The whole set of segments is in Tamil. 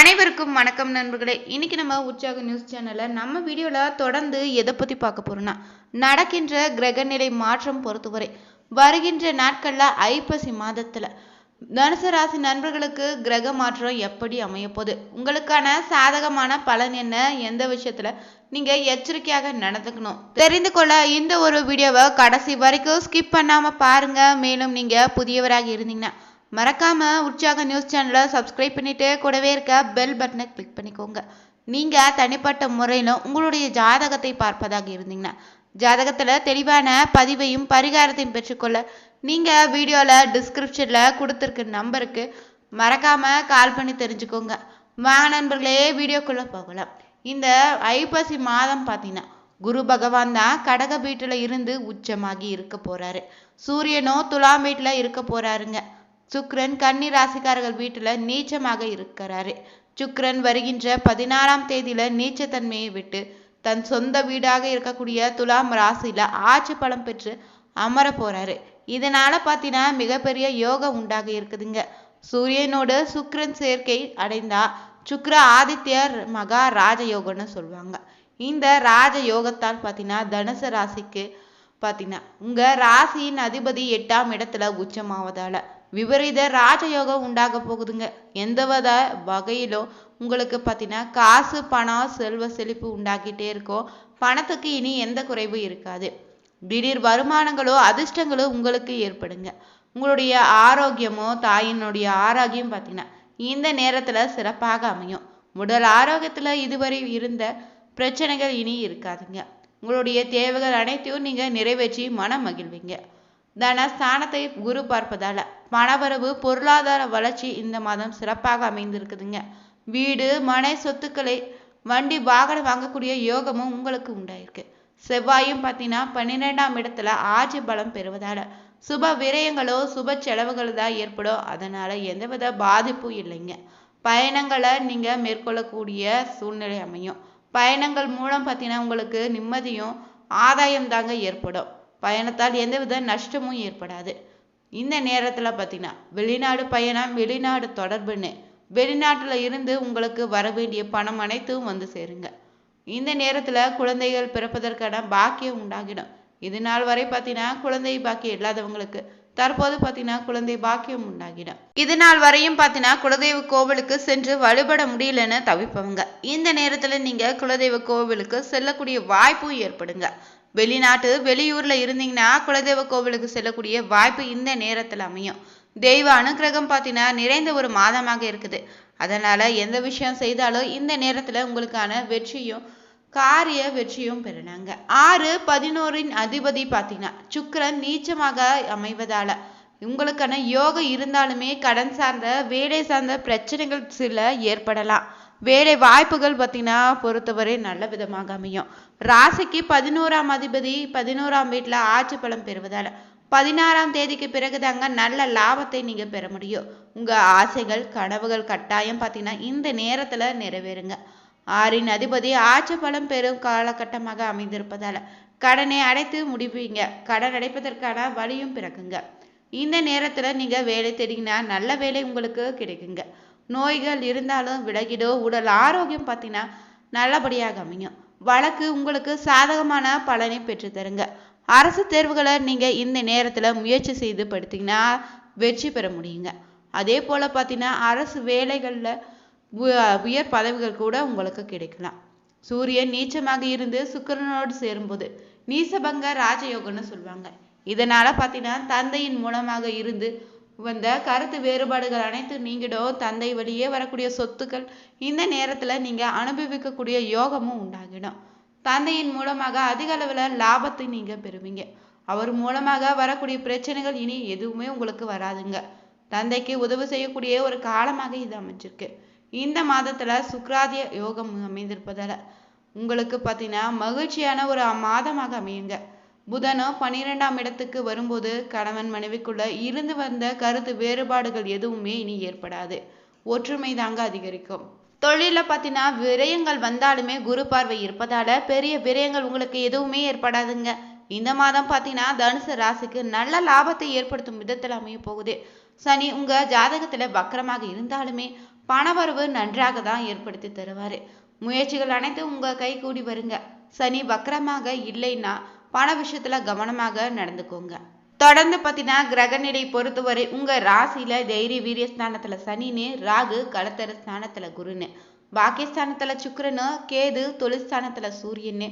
அனைவருக்கும் வணக்கம் நண்பர்களே. இன்னைக்கு நம்ம உற்சாக நியூஸ் சேனல்ல நம்ம வீடியோல தொடர்ந்து எதை பத்தி பார்க்க போறோம்னா நடக்கின்ற கிரகநிலை மாற்றம் பொறுத்தவரை வருகின்ற நாட்கள்ல ஐப்பசி மாதத்துல தனுசு ராசி நண்பர்களுக்கு கிரக மாற்றம் எப்படி அமையப்போகுது? உங்களுக்கான சாதகமான பலன் என்ன? எந்த விஷயத்துல நீங்க எச்சரிக்கையாக நடந்துக்கணும்? தெரிந்து கொள்ள இந்த ஒரு வீடியோவை கடைசி வரைக்கும் ஸ்கிப் பண்ணாம பாருங்க. மேலும் நீங்க புதியவராக இருந்தீங்கன்னா மறக்காம உற்சாக நியூஸ் சேனலை சப்ஸ்கிரைப் பண்ணிவிட்டு கூடவே இருக்க பெல் பட்டனை கிளிக் பண்ணிக்கோங்க. நீங்கள் தனிப்பட்ட முறையிலும் உங்களுடைய ஜாதகத்தை பார்ப்பதாக இருந்தீங்கன்னா ஜாதகத்தில் தெளிவான பதிவையும் பரிகாரத்தையும் பெற்றுக்கொள்ள நீங்கள் வீடியோவில் டிஸ்கிரிப்ஷனில் கொடுத்துருக்க நம்பருக்கு மறக்காமல் கால் பண்ணி தெரிஞ்சுக்கோங்க. வாங்க நண்பர்களே வீடியோக்குள்ளே போகலாம். இந்த ஐப்பசி மாதம் பார்த்தீங்கன்னா குரு பகவான் தான் கடக வீட்டில் இருந்து உச்சமாகி இருக்க போகிறாரு சூரியனோ துலாம் வீட்டில் இருக்க போகிறாருங்க சுக்ரன் கன்னி ராசிக்காரர்கள் வீட்டுல நீச்சமாக இருக்கிறாரு. சுக்ரன் வருகின்ற பதினாறாம் தேதியில நீச்சத்தன்மையை விட்டு தன் சொந்த வீடாக இருக்கக்கூடிய துலாம் ராசியில ஆட்சி பலம் பெற்று அமர போறாரு. இதனால பார்த்தீங்கன்னா மிகப்பெரிய யோகம் உண்டாக இருக்குதுங்க. சூரியனோடு சுக்ரன் சேர்க்கை அடைந்தா சுக்ர ஆதித்யர் மகா ராஜயோகம்னு சொல்லுவாங்க. இந்த ராஜ யோகத்தால் பார்த்தீங்கன்னா தனுசு ராசிக்கு பார்த்தீங்கன்னா உங்கள் ராசியின் அதிபதி எட்டாம் இடத்துல உச்சமாவதால விபரீத ராஜயோகம் உண்டாக போகுதுங்க. எந்த வித வகையிலும் உங்களுக்கு பார்த்தீங்கன்னா காசு பணம் செல்வ செழிப்பு உண்டாக்கிட்டே இருக்கும். பணத்துக்கு இனி எந்த குறைவும் இருக்காது. திடீர் வருமானங்களோ அதிர்ஷ்டங்களோ உங்களுக்கு ஏற்படுங்க. உங்களுடைய ஆரோக்கியமோ தாயினுடைய ஆரோக்கியம் பார்த்தீங்கன்னா இந்த நேரத்தில் சிறப்பாக அமையும். உடல் ஆரோக்கியத்தில் இதுவரை இருந்த பிரச்சனைகள் இனி இருக்காதுங்க. உங்களுடைய தேவைகள் அனைத்தையும் நீங்கள் நிறைவேற்றி மனம் மகிழ்வீங்க. தன ஸ்தானத்தை குரு பார்ப்பதால பணவரவு பொருளாதார வளர்ச்சி இந்த மாதம் சிறப்பாக அமைந்திருக்குதுங்க. வீடு மனை சொத்துக்களை வண்டி வாகனம் வாங்கக்கூடிய யோகமும் உங்களுக்கு உண்டாயிருக்கு. செவ்வாயும் பார்த்தீங்கன்னா பன்னிரெண்டாம் இடத்துல ஆட்சி பலம் பெறுவதால சுப விரயங்களோ சுப செலவுகள் தான் ஏற்படும். அதனால எந்தவித பாதிப்பும் இல்லைங்க. பயணங்களை நீங்க மேற்கொள்ளக்கூடிய சூழ்நிலை அமையும். பயணங்கள் மூலம் பார்த்தீங்கன்னா உங்களுக்கு நிம்மதியும் ஆதாயம் தாங்க ஏற்படும். பயணத்தால் எந்தவித நஷ்டமும் ஏற்படாது. இந்த நேரத்தில் பார்த்தீங்கன்னா வெளிநாடு பயணம் வெளிநாடு தொடர்புன்னு வெளிநாட்டில் இருந்து உங்களுக்கு வர வேண்டிய பணம் அனைத்தும் வந்து சேருங்க. இந்த நேரத்தில் குழந்தைகள் பிறப்பதற்கான பாக்கியம் உண்டாகிடும். இது நாள் வரை பார்த்தீங்கன்னா குழந்தை பாக்கியம் இல்லாதவங்களுக்கு தற்போது பார்த்தீங்கன்னா குழந்தை பாக்கியம் உண்டாகிடும். இது நாள் வரையும் பார்த்தீங்கன்னா குலதெய்வ கோவிலுக்கு சென்று வழிபட முடியலன்னு தவிப்பவங்க. இந்த நேரத்தில் நீங்கள் குலதெய்வ கோவிலுக்கு செல்லக்கூடிய வாய்ப்பும் ஏற்படுங்க. வெளிநாட்டு வெளியூர்ல இருந்தீங்கன்னா குலதெய்வ கோவிலுக்கு செல்லக்கூடிய வாய்ப்பு இந்த நேரத்தில் அமையும். தெய்வ அனுகிரகம் பார்த்தீங்கன்னா நிறைந்த ஒரு மாதமாக இருக்குது. அதனால எந்த விஷயம் செய்தாலும் இந்த நேரத்துல உங்களுக்கான வெற்றியும் காரிய வெற்றியும் பெறுனாங்க. ஆறு பதினோரின் அதிபதி பார்த்தீங்கன்னா சுக்கிரன் நீச்சமாக அமைவதால உங்களுக்கான யோகம் இருந்தாலுமே கடன் சார்ந்த வேலை சார்ந்த பிரச்சனைகள் சில ஏற்படலாம். வேலை வாய்ப்புகள் பார்த்தீங்கன்னா பொறுத்தவரை நல்ல விதமாக அமையும். ராசிக்கு பதினோராம் அதிபதி பதினோராம் வீட்டில் ஆட்சி பலம் பெறுவதால பதினாறாம் தேதிக்கு பிறகு தாங்க நல்ல லாபத்தை நீங்க பெற முடியும். உங்க ஆசைகள் கனவுகள் கட்டாயம் பார்த்தீங்கன்னா இந்த நேரத்துல நிறைவேறுங்க. ஆறின் அதிபதி ஆட்சி பலம் பெறும் காலகட்டமாக அமைந்திருப்பதால கடனை அடைத்து முடிப்பீங்க. கடன் அடைப்பதற்கான வழியும் பிறக்குங்க. இந்த நேரத்துல நீங்க வேலை தேடிங்கன்னா நல்ல வேலை உங்களுக்கு கிடைக்குங்க. நோய்கள் இருந்தாலும் விலகிடும் உடல் ஆரோக்கியம் பார்த்தீங்கன்னா நல்லபடியாக அமையும். வழக்கு உங்களுக்கு சாதகமான பலனை பெற்று தருங்க. அரசு தேர்வுகளை நீங்க இந்த நேரத்துல முயற்சி செய்து படுத்திங்கன்னா வெற்றி பெற முடியுங்க. அதே போல பார்த்தீங்கன்னா அரசு வேலைகளில் உயர் பதவிகள் கூட உங்களுக்கு கிடைக்கலாம். சூரியன் நீச்சமாக இருந்து சுக்கிரனோடு சேரும்போது நீசபங்க ராஜயோகம்னு சொல்லுவாங்க இதனால பார்த்தீங்கன்னா தந்தையின் மூலமாக இருந்து வந்த கருத்து வேறுபாடுகள் அனைத்தும் நீங்கிடும். தந்தை வழியே வரக்கூடிய சொத்துக்கள் இந்த நேரத்துல நீங்க அனுபவிக்கக்கூடிய யோகமும் உண்டாகிடும். தந்தையின் மூலமாக அதிக அளவில் லாபத்தை நீங்க பெறுவீங்க. அவர் மூலமாக வரக்கூடிய பிரச்சனைகள் இனி எதுவுமே உங்களுக்கு வராதுங்க. தந்தைக்கு உதவி செய்யக்கூடிய ஒரு காலமாக இது அமைஞ்சிருக்கு. இந்த மாதத்துல சுக்ராதிய யோகம் அமைந்திருப்பதால உங்களுக்கு பார்த்தீங்கன்னா மகிழ்ச்சியான ஒரு மாதமாக அமையுங்க. புதனும் பன்னிரெண்டாம் இடத்துக்கு வரும்போது கணவன் மனைவிக்குள்ள இருந்து வந்த கருத்து வேறுபாடுகள் எதுவுமே இனி ஏற்படாது. ஒற்றுமை தாங்க அதிகரிக்கும். தொழில பார்த்தீங்கன்னா விரயங்கள் வந்தாலுமே குரு பார்வை இருப்பதால பெரிய விரயங்கள் உங்களுக்கு எதுவுமே ஏற்படாதுங்க. இந்த மாதம் பார்த்தீங்கன்னா தனுசு ராசிக்கு நல்ல லாபத்தை ஏற்படுத்தும் விதத்தில் அமைய போகுது. சனி உங்க ஜாதகத்துல வக்கரமாக இருந்தாலுமே பணவரவு நன்றாக தான் ஏற்படுத்தி தருவார். முயற்சிகள் அனைத்தும் உங்கள் கை கூடி வருங்க. சனி வக்கரமாக இல்லைன்னா பண விஷயத்துல கவனமாக நடந்துக்கோங்க. தொடர்ந்து பார்த்தீங்கன்னா கிரகநிலை பொறுத்தவரை உங்கள் ராசியில் தைரிய வீரிய ஸ்தானத்தில் சனின்னு ராகு கலத்தர ஸ்தானத்தில் குருன்னு. பாக்கியஸ்தானத்தில் சுக்கரனு கேது தொழிற்ஸ்தானத்தில் சூரியன்னு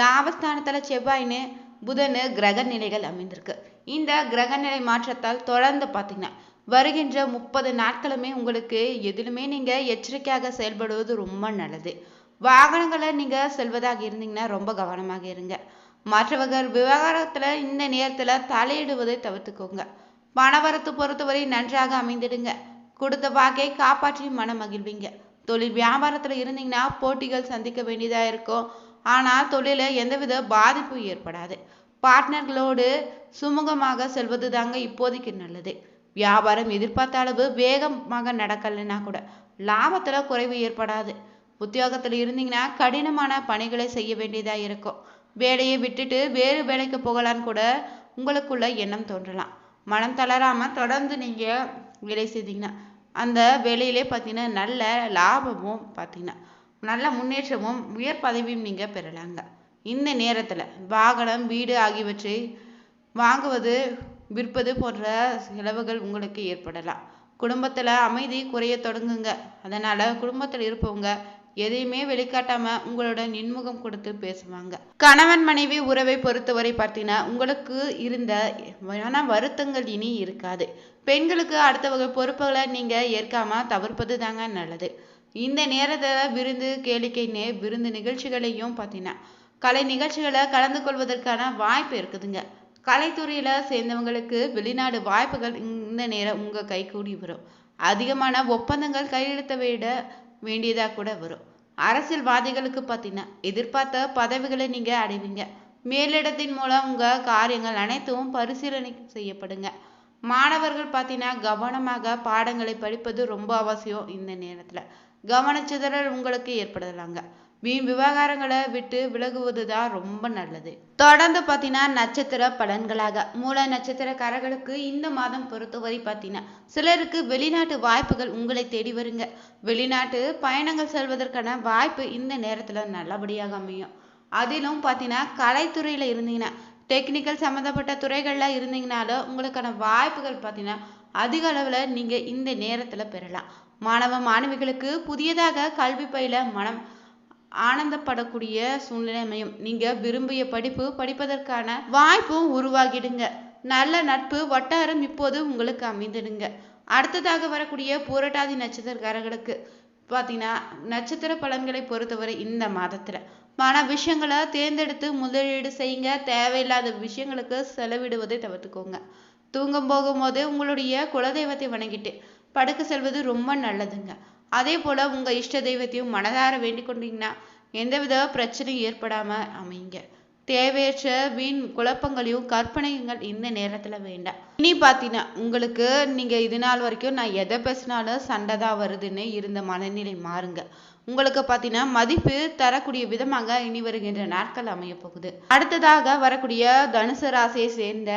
லாபஸ்தானத்தில் செவ்வாய்னு புதனு கிரக நிலைகள் அமைந்திருக்கு. இந்த கிரகநிலை மாற்றத்தால் தொடர்ந்து பார்த்தீங்கன்னா வருகின்ற முப்பது நாட்களுமே உங்களுக்கு எதிலுமே நீங்கள் எச்சரிக்கையாக செயல்படுவது ரொம்ப நல்லது. வாகனங்களை நீங்கள் செல்வதாக இருந்தீங்கன்னா ரொம்ப கவனமாக இருங்க. மற்றவர்கள் விவகாரத்தில் இந்த நேரத்தில் தலையிடுவதை தவிர்த்துக்கோங்க. பணவரத்து பொறுத்தவரை நன்றாக அமைந்திடுங்க. கொடுத்த வாக்கை காப்பாற்றி மனம் மகிழ்வீங்க. தொழில் வியாபாரத்தில் இருந்தீங்கன்னா போட்டிகள் சந்திக்க வேண்டியதாக இருக்கும். ஆனால் தொழில எந்தவித பாதிப்பும் ஏற்படாது. பார்ட்னர்களோடு சுமூகமாக செல்வது தாங்க இப்போதைக்கு நல்லது. வியாபாரம் எதிர்பார்த்த அளவு வேகமாக நடக்கலைன்னா கூட லாபத்தில் குறைவு ஏற்படாது. உத்தியோகத்தில் இருந்தீங்கன்னா கடினமான பணிகளை செய்ய வேண்டியதாக இருக்கும். வேலையை விட்டுட்டு வேறு வேலைக்கு போகலான்னு கூட உங்களுக்குள்ள எண்ணம் தோன்றலாம். மனம் தளராமல் தொடர்ந்து நீங்கள் வேலை செய்தீங்கன்னா அந்த வேலையிலே பார்த்தீங்கன்னா நல்ல லாபமும் பார்த்தீங்கன்னா நல்ல முன்னேற்றமும் உயர் பதவியும் நீங்கள் பெறலாங்க. இந்த நேரத்தில் வாகனம் வீடு ஆகியவற்றை வாங்குவது விற்பது போன்ற செலவுகள் உங்களுக்கு ஏற்படலாம். குடும்பத்தில் அமைதி குறைய தொடங்குங்க. அதனால் குடும்பத்தில் இருப்பவங்க எதையுமே வெளிக்காட்டாம உங்களோட நின்முகம் கொடுத்து பேசுவாங்க. கணவன் மனைவி உறவை பொறுத்தவரை பார்த்தீங்கன்னா உங்களுக்கு இருந்த மன வருத்தங்கள் இனி இருக்காது. பெண்களுக்கு அடுத்த வகை பொறுப்புகளை நீங்க ஏற்காம தவிர்ப்பது தாங்க நல்லது. இந்த நேரத்தில் விருந்து கேளிக்கைன்னு விருந்து நிகழ்ச்சிகளையும் பார்த்தீங்கன்னா கலை நிகழ்ச்சிகளை கலந்து கொள்வதற்கான வாய்ப்பு இருக்குதுங்க. கலைத்துறையில சேர்ந்தவங்களுக்கு வெளிநாடு வாய்ப்புகள் இந்த நேரம் உங்க கை கூடி வரும். அதிகமான ஒப்பந்தங்கள் கையெழுத்த விட வேண்டியதா கூட வரும். அரசியல்வாதிகளுக்கு பார்த்தீங்கன்னா எதிர்பார்த்த பதவிகளை நீங்க அடைவீங்க. மேலிடத்தின் மூலம் உங்க காரியங்கள் அனைத்தும் பரிசீலனை செய்யப்படுங்க. மாணவர்கள் பார்த்தீங்கன்னா கவனமாக பாடங்களை படிப்பது ரொம்ப அவசியம் இந்த நேரத்துல. கவனச்சிதறல் உங்களுக்கு ஏற்படலாங்க. வீண் விவகாரங்களை விட்டு விலகுவது தான் ரொம்ப நல்லது. தொடர்ந்து பார்த்தீங்கன்னா நட்சத்திர பலன்களாக மூல நட்சத்திரக்காரர்களுக்கு இந்த மாதம் பொறுத்தவரை பார்த்தீங்கன்னா சிலருக்கு வெளிநாட்டு வாய்ப்புகள் உங்களை தேடி வருங்க. வெளிநாட்டு பயணங்கள் செல்வதற்கான வாய்ப்பு இந்த நேரத்துல நல்லபடியாக அமையும். அதிலும் பார்த்தீங்கன்னா கலைத்துறையில இருந்தீங்கன்னா டெக்னிக்கல் சம்மந்தப்பட்ட துறைகள்ல இருந்தீங்கனாலும் உங்களுக்கான வாய்ப்புகள் பார்த்தீங்கன்னா அதிக அளவுல நீங்க இந்த நேரத்துல பெறலாம். மாணவ மாணவிகளுக்கு புதியதாக கல்வி பயில மனம் ஆனந்தப்படக்கூடிய சூழ்நிலை அமையும். நீங்க விரும்பிய படிப்பு படிப்பதற்கான வாய்ப்பும் உருவாகிடுங்க. நல்ல நட்பு வட்டாரம் இப்போது உங்களுக்கு அமைந்துடுங்க. அடுத்ததாக வரக்கூடிய பூரட்டாதி நட்சத்திரக்காரர்களுக்கு பார்த்தீங்கன்னா நட்சத்திர பலன்களை பொறுத்தவரை இந்த மாதத்துல பண விஷயங்களை தேர்ந்தெடுத்து முதலீடு செய்யுங்க. தேவையில்லாத விஷயங்களுக்கு செலவிடுவதை தவிர்த்துக்கோங்க. தூங்கும் போகும்போது உங்களுடைய குலதெய்வத்தை வணங்கிட்டு படுக்க செல்வது ரொம்ப நல்லதுங்க. அதே போல் உங்கள் இஷ்ட தெய்வத்தையும் மனதார வேண்டிக் கொண்டீங்கன்னா எந்தவித பிரச்சனையும் ஏற்படாமல் அமைங்க தேவையற்ற வீண் குழப்பங்களையும் கற்பனைகள் இந்த நேரத்தில் வேண்டாம். இனி பார்த்தீங்கன்னா உங்களுக்கு நீங்கள் இது நாள் வரைக்கும் நான் எதை பேசினாலும் சண்டை தான் வருதுன்னு இருந்த மனநிலை மாறுங்க. உங்களுக்கு பார்த்தீங்கன்னா மதிப்பு தரக்கூடிய விதமாக இனி வருகின்ற நாட்கள் அமைய போகுது. அடுத்ததாக வரக்கூடிய தனுசு ராசியை சேர்ந்த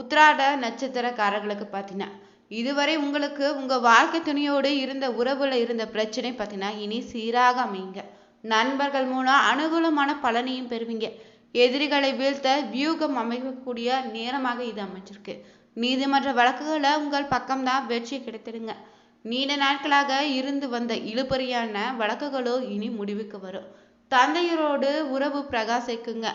உத்ராட நட்சத்திரக்காரர்களுக்கு பார்த்தீங்கன்னா இதுவரை உங்களுக்கு உங்கள் வாழ்க்கை துணியோடு இருந்த உறவில் இருந்த பிரச்சனை பார்த்தீங்கன்னா இனி சீராக அமையுங்க. நண்பர்கள் மூலம் அனுகூலமான பலனையும் பெறுவீங்க. எதிரிகளை வீழ்த்த வியூகம் அமைக்கக்கூடிய நேரமாக இது அமைஞ்சிருக்கு. நீதிமன்ற வழக்குகளை உங்கள் பக்கம்தான் வெற்றி கிடைத்திடுங்க. நீண்ட நாட்களாக இருந்து வந்த இழுபறியான வழக்குகளோ இனி முடிவுக்கு வரும். தந்தையரோடு உறவு பிரகாசிக்குங்க.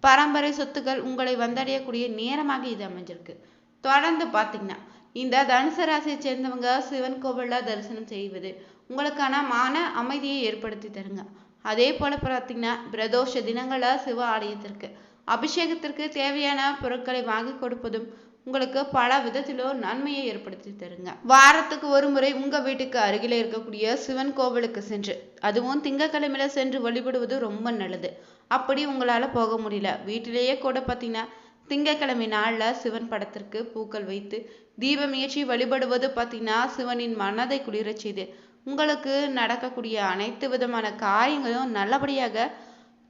பரம்பரை சொத்துக்கள் உங்களை வந்தடையக்கூடிய நேரமாக இது அமைஞ்சிருக்கு. தொடர்ந்து பார்த்தீங்கன்னா இந்த தனுசு ராசியை சேர்ந்தவங்க சிவன் கோவிலில் தரிசனம் செய்வது உங்களுக்கான மான அமைதியை ஏற்படுத்தி தருங்க. அதே போல பார்த்தீங்கன்னா பிரதோஷ தினங்களில் சிவ ஆலயத்திற்கு அபிஷேகத்திற்கு தேவையான பொருட்களை வாங்கி கொடுப்பதும் உங்களுக்கு பல விதத்திலும் நன்மையை ஏற்படுத்தி தருங்க. வாரத்துக்கு ஒரு முறை உங்க வீட்டுக்கு அருகில இருக்கக்கூடிய சிவன் கோவிலுக்கு சென்று அதுவும் திங்கக்கிழமையில சென்று வழிபடுவது ரொம்ப நல்லது. அப்படி உங்களால போக முடியல. வீட்டிலேயே கூட பார்த்தீங்கன்னா திங்கட்கிழமை நாளில் சிவன் படத்திற்கு பூக்கள் வைத்து தீபம் ஏற்றி வழிபடுவது பார்த்தீங்கன்னா சிவனின் மனதை குளிரச் செய்து உங்களுக்கு நடக்கக்கூடிய அனைத்து விதமான காரியங்களும் நல்லபடியாக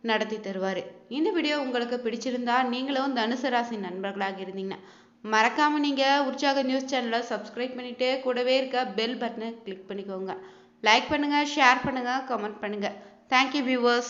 நடத்தி தருவார். இந்த வீடியோ உங்களுக்கு பிடிச்சிருந்தா நீங்களும் தனுசு ராசி நண்பர்களாக இருந்தீங்கன்னா மறக்காம நீங்கள் உற்சாக நியூஸ் சேனலை சப்ஸ்கிரைப் பண்ணிட்டு கூடவே இருக்க பெல் பட்டனை கிளிக் பண்ணிக்கோங்க. லைக் பண்ணுங்கள் ஷேர் பண்ணுங்கள் கமெண்ட் பண்ணுங்கள் தேங்க்யூ வியூவர்ஸ்